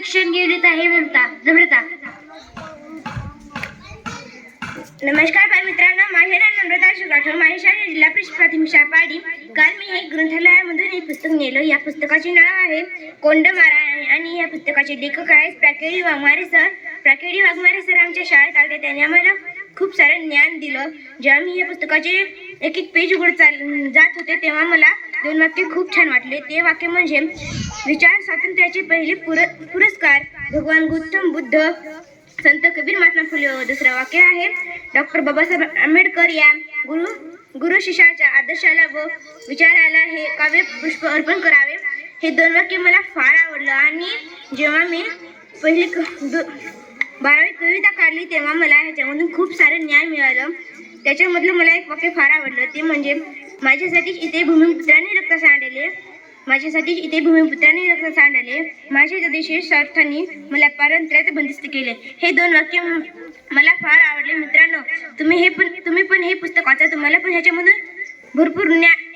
शिक्षण घेऊन आहे ममता नम्रता नमस्कार बाय मित्रांनो माझे नाव नम्रता शुगाठो माझ्या शाळा जिल्हा परिषद प्राथमिक शाळा पाडी काल मी हे ग्रंथालयामधून हे पुस्तक नेलं. या पुस्तकाचे नाव आहे कोंड मारा आणि या पुस्तकाचे लेखक आहेत प्राकेडी वाघमारे सर. प्राकेडी वाघमारे सर आमच्या शाळेत आले त्यांनी आम्हाला खूप सारं ज्ञान दिलं. जेव्हा मी या पुस्तकाचे एक एक पेज उघड चाल जात होते तेव्हा मला दोन वाक्य खूप छान वाटले. ते वाक्य म्हणजे विचार स्वातंत्र्याचे पहिले पुर पुरस्कार भगवान गौतम बुद्ध संत कबीर महात्मा फुले. दुसरं वाक्य आहे डॉक्टर बाबासाहेब आंबेडकर या गुरु गुरु शिष्याच्या आदर्शाला व विचाराला हे काव्य पुष्प अर्पण करावे. हे दोन वाक्य मला फार आवडलं आणि जेव्हा मी पहिली क- दो- बारावी कविता काढली तेव्हा मला ह्याच्यामधून खूप सारे मिळालं. त्याच्यामधलं मला एक वाक्य फार आवडलं. ते म्हणजे माझ्यासाठी इथे भूमिपुत्रांनी रक्त सांडले. माझ्यासाठी इथे भूमिपुत्रांनी रक्त सांडले. माझ्या देशी स्वार्थांनी मला पारंत्र्यात बंदिस्त केले. हे दोन वाक्य मला फार आवडले. मित्रांनो तुम्ही हे पण तुम्ही पण हे पुस्तक वाचा. तुम्हाला पण ह्याच्यामधून भरपूर ज्ञान